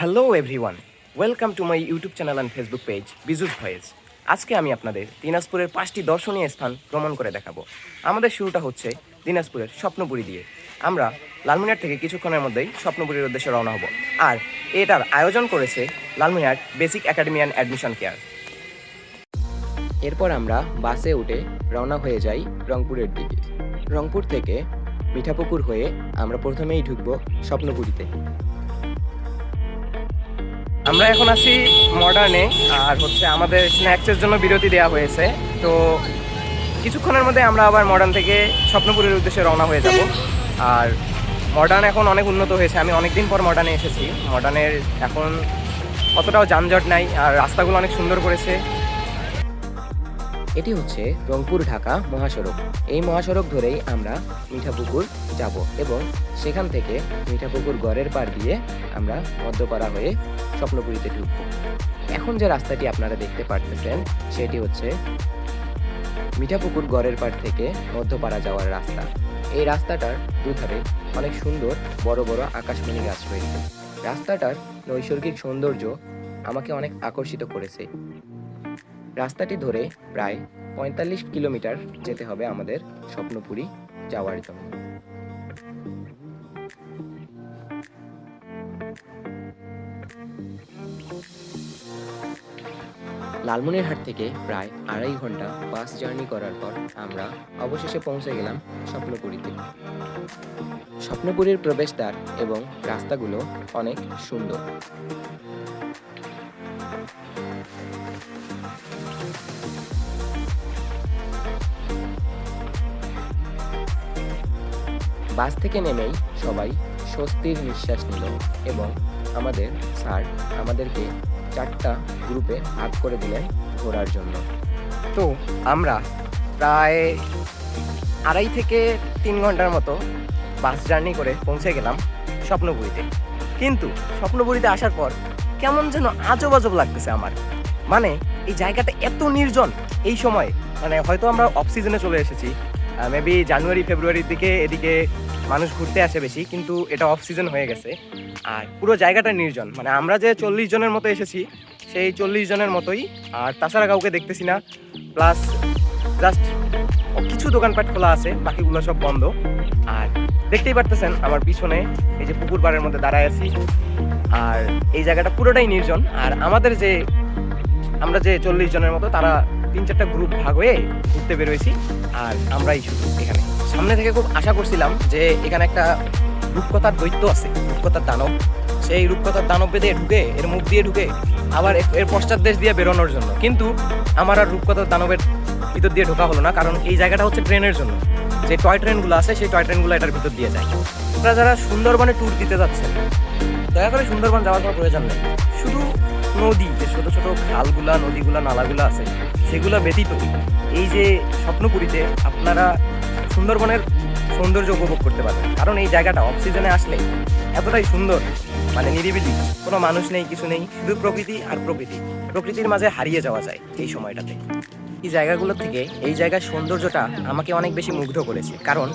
Hello everyone welcome to my YouTube channel and Facebook page Biju's voice আজকে আমি আপনাদের দিনাজপুরের পাঁচটি দর্শনীয় স্থান ভ্রমণ করে দেখাবো। আমাদের শুরুটা হচ্ছে দিনাজপুরের স্বপ্নপুরী দিয়ে। আমরা লালমিনার থেকে কিছুক্ষণের মধ্যেই স্বপ্নপুরীর উদ্দেশ্যে রওনা হব। আর এটার আয়োজন করেছে Lalminar basic academy and admission care. এরপর আমরা বাসে উঠে রওনা হয়ে যাই রংপুরের দিকে। রংপুর থেকে মিঠাপুকুর হয়ে আমরা প্রথমেই ঢুকবো স্বপ্নপুরীতে। আমরা এখন আছি মডার্নে আর হচ্ছে আমাদের স্ন্যাক্সের জন্য বিরতি দেওয়া হয়েছে। তো কিছুক্ষণের মধ্যে আমরা আবার মডার্ন থেকে স্বপ্নপুরের উদ্দেশ্যে রওনা হয়ে যাব। আর মডার্ন এখন অনেক উন্নত হয়েছে। আমি অনেক দিন পর মডার্নে এসেছি। মডার্নের এখন অতটাও যানজট নাই, আর রাস্তাগুলো অনেক সুন্দর করেছে। এটি হচ্ছে রংপুর ঢাকা মহাসড়ক। এই মহাসড়ক ধরেই আমরা মিঠাপুকুর যাব এবং সেখান থেকে মিঠাপুকুর গড়ের পার দিয়ে আমরা মধ্যপাড়া হয়ে স্বপ্নপুরীতে ঢুকব। এখন যে রাস্তাটি আপনারা দেখতে পারতেছেন সেটি হচ্ছে মিঠাপুকুর গড়ের পাড় থেকে মধ্যপাড়া যাওয়ার রাস্তা। এই রাস্তাটার দুধারে অনেক সুন্দর বড় বড় আকাশমণি গাছ রয়েছে। রাস্তাটার নৈসর্গিক সৌন্দর্য আমাকে অনেক আকর্ষিত করেছে। রাস্তাটি ধরে প্রায় পঁয়তাল্লিশ কিলোমিটার যেতে হবে আমাদের স্বপ্নপুরী যাওয়ার জন্য। লালমনিরহাট থেকে প্রায় আড়াই ঘণ্টা বাস জার্নি করার পর আমরা অবশেষে পৌঁছে গেলাম স্বপ্নপুরীতে। স্বপ্নপুরীর প্রবেশদ্বার এবং রাস্তাগুলো অনেক সুন্দর। বাস থেকে নেমেই সবাই স্বস্তির নিঃশ্বাস নিল এবং আমাদের স্যার আমাদেরকে চারটা গ্রুপে ভাগ করে দিলেন ঘোরার জন্য। তো আমরা প্রায় আড়াই থেকে তিন ঘণ্টার মতো বাস জার্নি করে পৌঁছে গেলাম স্বপ্নপুরীতে। কিন্তু স্বপ্নপুরীতে আসার পর কেমন যেন আজব আজব লাগতেছে আমার। মানে এই জায়গাটা এত নির্জন, এই সময় মানে হয়তো আমরা অফ সিজনে চলে এসেছি মেবি জানুয়ারি, ফেব্রুয়ারির দিকে এদিকে মানুষ ঘুরতে আসে বেশি, কিন্তু এটা অফ সিজন হয়ে গেছে। আর পুরো জায়গাটা নির্জন মানে আমরা যে চল্লিশ জনের মতো এসেছি, সেই চল্লিশ জনের মতোই, আর তাছাড়া কাউকে দেখতেছি না। প্লাস জাস্ট কিছু দোকানপাট খোলা আছে, বাকিগুলো সব বন্ধ। আর দেখতেই পারতেছেন আমার পিছনে এই যে পুকুর পাড়ের মধ্যে দাঁড়ায় আছি। আর এই জায়গাটা পুরোটাই নির্জন, আর আমাদের যে, আমরা যে চল্লিশ জনের মতো, তারা তিন চারটা গ্রুপ ভাগ হয়ে ঘুরতে বেরোয়েছি আর আমরাই শুধু এখানে। সামনে থেকে খুব আশা করছিলাম যে এখানে একটা রূপকথার দৈত্য আছে, রূপকথার দানব। সেই রূপকথার দানব বেঁধে ঢুকে, এর মুখ দিয়ে ঢুকে আবার এর- পশ্চাৎ দেশ দিয়ে বেরোনোর জন্য। কিন্তু আমার আর রূপকথার দানবের ভিতর দিয়ে ঢোকা হলো না, কারণ এই জায়গাটা হচ্ছে ট্রেনের জন্য। যে টয় ট্রেনগুলো আছে, সেই টয় ট্রেনগুলো এটার ভিতর দিয়ে যায়। আপনারা যারা সুন্দরবনে ট্যুর দিতে যাচ্ছেন, দয়া করে সুন্দরবন যাওয়ার কোনো প্রয়োজন নেই। শুধু নদী, যে ছোট ছোট খালগুলা, নদীগুলা, নালাগুলো আছে সেগুলো ব্যতীত এই যে স্বপ্নপুরীতে আপনারা সুন্দরবনের সৌন্দর্য উপভোগ করতে পারবেন। কারণ এই জায়গাটা অফ সিজনে আসলে এতটাই সুন্দর মানে নিরিবিলি। কোনো মানুষ নেই, কিছু নেই, শুধু প্রকৃতি আর প্রকৃতি। প্রকৃতির মাঝে হারিয়ে যাওয়া যায় এই সময়টাতে। এই জায়গাগুলো থেকে এই জায়গার সৌন্দর্যটা আমাকে অনেক বেশি মুগ্ধ করেছে। কারণ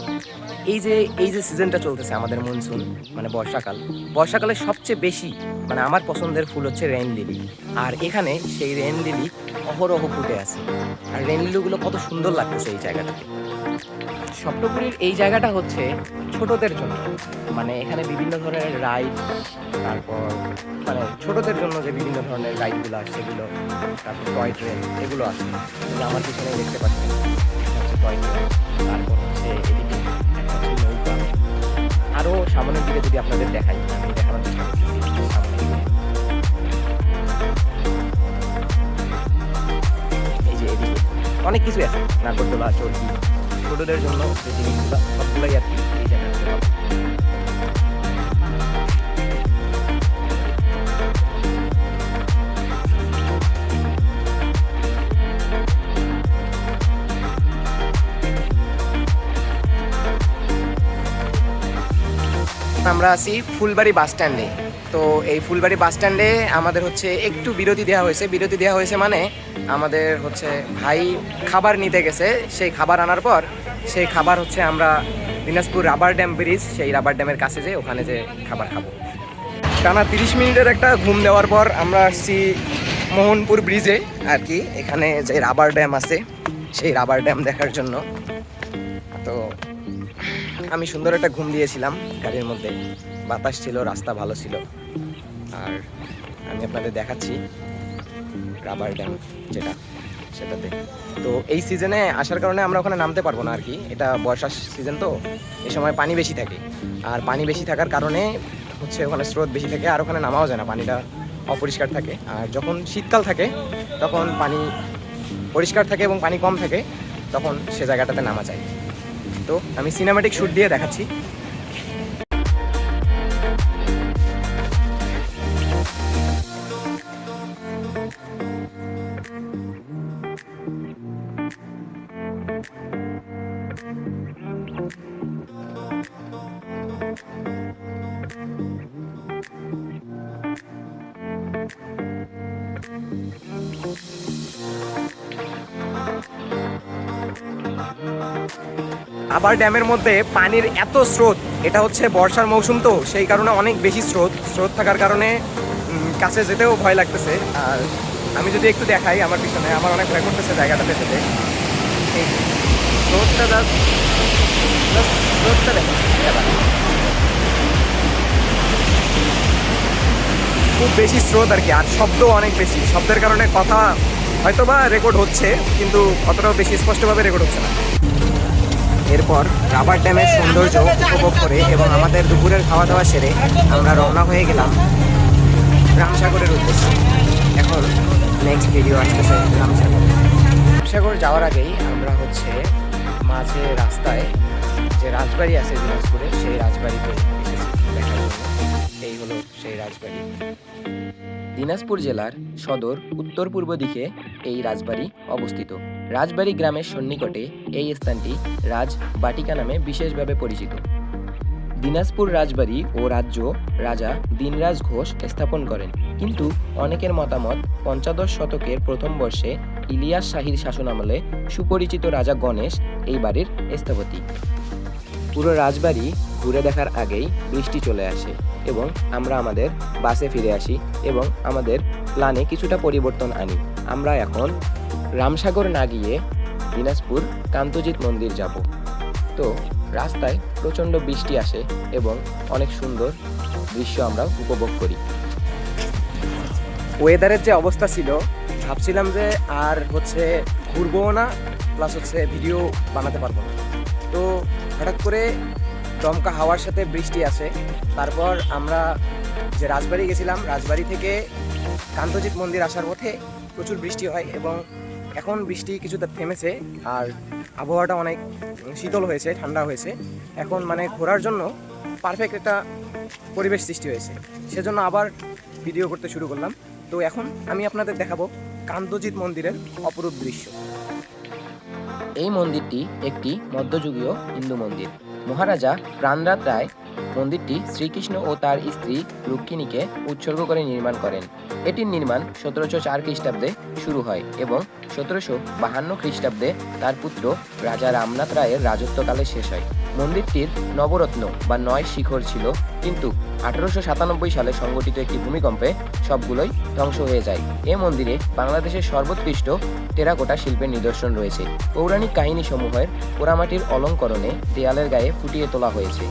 এই যে এই যে সিজনটা চলতেছে আমাদের মনসুন মানে বর্ষাকাল, বর্ষাকালে সবচেয়ে বেশি মানে আমার পছন্দের ফুল হচ্ছে রেন লিলি আর এখানে সেই রেন লিলি অহরহ ফুটে আছে। আর রেন লিলিগুলো কত সুন্দর লাগতেছে এই জায়গাটাতে। স্বপ্নপুরীর এই জায়গাটা হচ্ছে ছোটদের জন্য। মানে এখানে বিভিন্ন ধরনের রাইড তারপর মানে ছোটদের জন্য যে বিভিন্ন ধরনের রাইডগুলো আছে, সেগুলো, তারপর টয় ট্রেন এগুলো আছে। আমার পিছনে দেখতে পাচ্ছেন টয় ট্রেন তারপর হচ্ছে এদিকে আরও সামনের দিকে যদি আপনাদের দেখাই, আমি দেখানোর চেষ্টা করছি অনেক কিছু আছে, নাগরদোলা চর্কি ছোটদের জন্য সবগুলোই আর কি এই জায়গাটাতে আমরা আছি ফুলবাড়ি বাস স্ট্যান্ডে। তো এই ফুলবাড়ি বাস স্ট্যান্ডে আমাদের হচ্ছে একটু বিরতি দেওয়া হয়েছে। বিরতি দেওয়া হয়েছে মানে আমাদের হচ্ছে ভাই খাবার নিতে গেছে। সেই খাবার আনার পর সেই খাবার হচ্ছে আমরা দিনাজপুর রাবার ড্যাম ব্রিজ, সেই রাবার ড্যামের কাছে যে ওখানে যে খাবার খাব। টানা তিরিশ মিনিটের একটা ঘুম দেওয়ার পর আমরা আসছি মোহনপুর ব্রিজে আর কি। এখানে যে রাবার ড্যাম আছে, সেই রাবার ড্যাম দেখার জন্য। তো আমি সুন্দর একটা ঘুম দিয়েছিলাম গাড়ির মধ্যে। বাতাস ছিল, রাস্তা ভালো ছিল। আর আমি আপনাদের দেখাচ্ছি রাবার ড্যাম যেটা, সেটাতে। তো এই সিজনে আসার কারণে আমরা ওখানে নামতে পারব না আর কি। এটা বর্ষার সিজন তো এই সময় পানি বেশি থাকে। আর পানি বেশি থাকার কারণে হচ্ছে ওখানে স্রোত বেশি থাকে, আর ওখানে নামাও যায় না, পানিটা অপরিষ্কার থাকে। আর যখন শীতকাল থাকে, তখন পানি পরিষ্কার থাকে এবং পানি কম থাকে, তখন সে জায়গাটাতে নামা যায়। তো আমি সিনেমাটিক শ্যুট দিয়ে দেখাচ্ছি। আবার ড্যামের মধ্যে পানির এত স্রোত, এটা হচ্ছে বর্ষার মৌসুম তো, সেই কারণে অনেক বেশি স্রোত স্রোত থাকার কারণে কাছে যেতেও ভয় লাগতেছে। আর আমি যদি একটু দেখাই আমার পিছনে, আমার অনেক ভয় করতেছে জায়গাটাতে যেতে স্রোতটা স্রোতটা খুব বেশি স্রোত আর কি, আর শব্দ অনেক বেশি। শব্দের কারণে কথা হয়তো বা রেকর্ড হচ্ছে, কিন্তু অতটাও বেশি স্পষ্টভাবে রেকর্ড হচ্ছে না। এরপর রাবার ড্যামের সৌন্দর্য উপভোগ করে এবং আমাদের দুপুরের খাওয়া দাওয়া সেরে আমরা রওনা হয়ে গেলাম রামসাগরের উদ্দেশ্যে। এখন নেক্সট ভিডিও আসতেছে রামসাগর। রামসাগর যাওয়ার আগেই আমরা হচ্ছে মাঝে রাস্তায় যে রাজবাড়ি আছে দিনাজপুরে, সেই রাজবাড়িতে এসেছি। এই হলো সেই রাজবাড়ি। দিনাজপুর জেলার সদর উত্তর পূর্ব দিকে এই রাজবাড়ি অবস্থিত। রাজবাড়ি গ্রামের সন্নিকটে এই স্থানটি রাজ বাটিকা নামে বিশেষভাবে পরিচিত। দিনাজপুর রাজবাড়ি ও রাজ্য রাজা দিনরাজ ঘোষ স্থাপন করেন। কিন্তু অনেকের মতামত পঞ্চাদশ শতকের প্রথম বর্ষে ইলিয়াস শাহীর শাসনামলে সুপরিচিত রাজা গণেশ এই বাড়ির স্থপতি। পুরো রাজবাড়ি ঘুরে দেখার আগেই বৃষ্টি চলে আসে এবং আমরা আমাদের বাসে ফিরে আসি এবং আমাদের প্ল্যানে কিছুটা পরিবর্তন আনি। আমরা এখন রামসাগর না গিয়ে দিনাজপুর কান্তজিৎ মন্দির যাব। তো রাস্তায় প্রচণ্ড বৃষ্টি আসে এবং অনেক সুন্দর দৃশ্য আমরা উপভোগ করি। ওয়েদারের যে অবস্থা ছিল, ভাবছিলাম যে আর হচ্ছে ঘুরবো না প্লাস হচ্ছে ভিডিও বানাতে পারব না। হঠাৎ করে দমকা হাওয়ার সাথে বৃষ্টি আসে। তারপর আমরা যে রাজবাড়ি গেছিলাম, রাজবাড়ি থেকে কান্তজিৎ মন্দির আসার পথে প্রচুর বৃষ্টি হয় এবং এখন বৃষ্টি কিছুটা থেমেছে আর আবহাওয়াটা অনেক শীতল হয়েছে, ঠান্ডা হয়েছে। এখন মানে ঘোরার জন্য পারফেক্ট একটা পরিবেশ সৃষ্টি হয়েছে। সেজন্য আবার ভিডিও করতে শুরু করলাম। তো এখন আমি আপনাদের দেখাবো কান্তজিৎ মন্দিরের অপরূপ দৃশ্য। এই মন্দিরটি একটি মধ্যযুগীয় হিন্দু মন্দির। মহারাজা প্রাণরাত রায় মন্দিরটি শ্রীকৃষ্ণ ও তার স্ত্রী রুক্মিণীকে উৎসর্গ করে নির্মাণ করেন। এটির নির্মাণ সতেরোশো চার খ্রিস্টাব্দে শুরু হয় এবং সতেরোশো বাহান্ন খ্রিস্টাব্দে তার পুত্র রাজা রামনাথ রায়ের রাজত্বকালে শেষ হয়। মন্দিরটির নবরত্ন বা নয় শিখর ছিল, কিন্তু আঠারোশো সাতানব্বই সালে সংগঠিত একটি ভূমিকম্পে সবগুলোই ধ্বংস হয়ে যায়। এ মন্দিরে বাংলাদেশের সর্বোৎকৃষ্ট টেরাকোটা শিল্পের নিদর্শন রয়েছে। পৌরাণিক কাহিনী সমূহের পোড়ামাটির অলঙ্করণে দেয়ালের গায়ে ফুটিয়ে তোলা হয়েছে।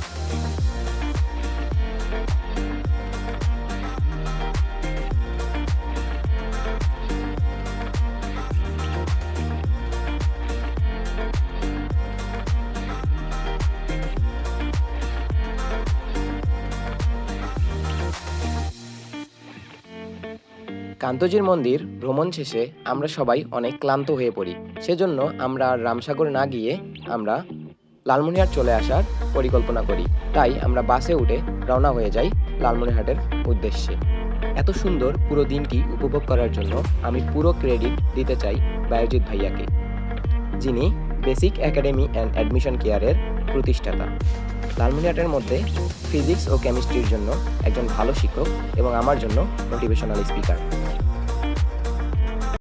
কান্তজির মন্দির ভ্রমণ শেষে আমরা সবাই অনেক ক্লান্ত হয়ে পড়ি। সেজন্য আমরা রামসাগর না গিয়ে আমরা লালমনিরহাট চলে আসার পরিকল্পনা করি। তাই আমরা বাসে উঠে রওনা হয়ে যাই লালমনিরহাটের উদ্দেশ্যে। এত সুন্দর পুরো দিনটি উপভোগ করার জন্য আমি পুরো ক্রেডিট দিতে চাই বায়োজিৎ ভাইয়াকে, যিনি বেসিক একাডেমি অ্যান্ড অ্যাডমিশন কেয়ারের প্রতিষ্ঠাতা। লালমনিরহাটের মধ্যে ফিজিক্স ও কেমিস্ট্রির জন্য একজন ভালো শিক্ষক এবং আমার জন্য মোটিভেশনাল স্পিকার